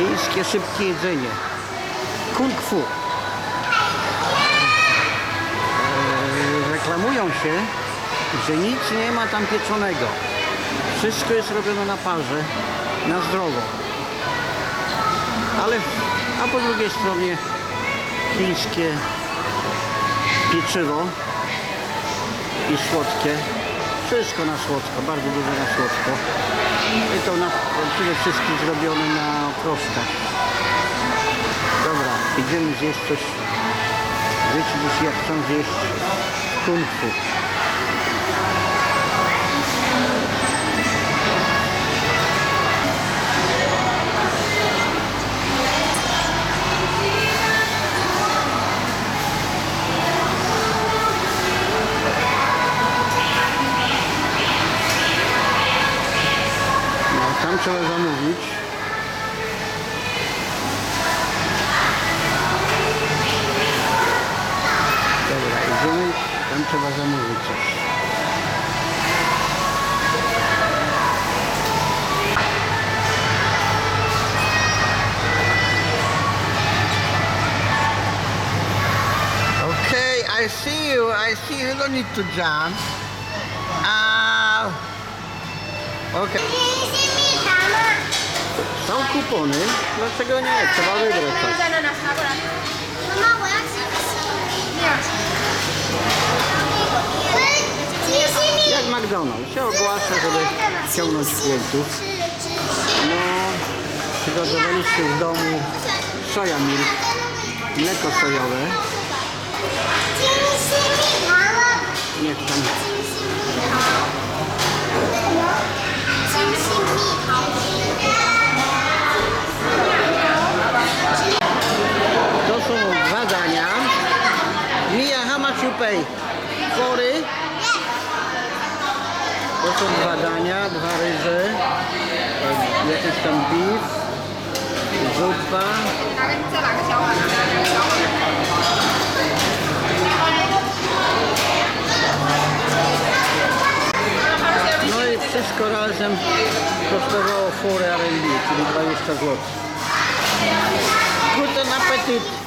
Chińskie szybkie jedzenie. Kung fu. Eee, reklamują się, że nic nie ma tam pieczonego. Wszystko jest robione na parze, na zdrowo. Ale, a po drugiej stronie chińskie pieczywo i słodkie. Wszystko na słodko, bardzo dużo na słodko. I to na, przede wszystkim zrobione na proszkach. Dobra, idziemy zjeść coś. Dzieci dziś jak chcą zjeść kung tam trzeba zamówić. Dobra, idziemy, tam trzeba zamówić coś. Okay, I see you. I see you. Don't need to jump. Ah. Okay. kupony. Dlaczego nie? Trzeba wybrać coś. Mamo, jak się? Jak McDonald's się ogłasza, żeby ciągnąć klientów. No, przygotowaliście w domu soja milk, mleko sojowe. Niech tam you pay? 40? To są dwa dania, dwa ryże, jakiś tam beef, zupa. No i wszystko razem kosztowało 4 RMB, czyli 20 zł. Guten Appetit!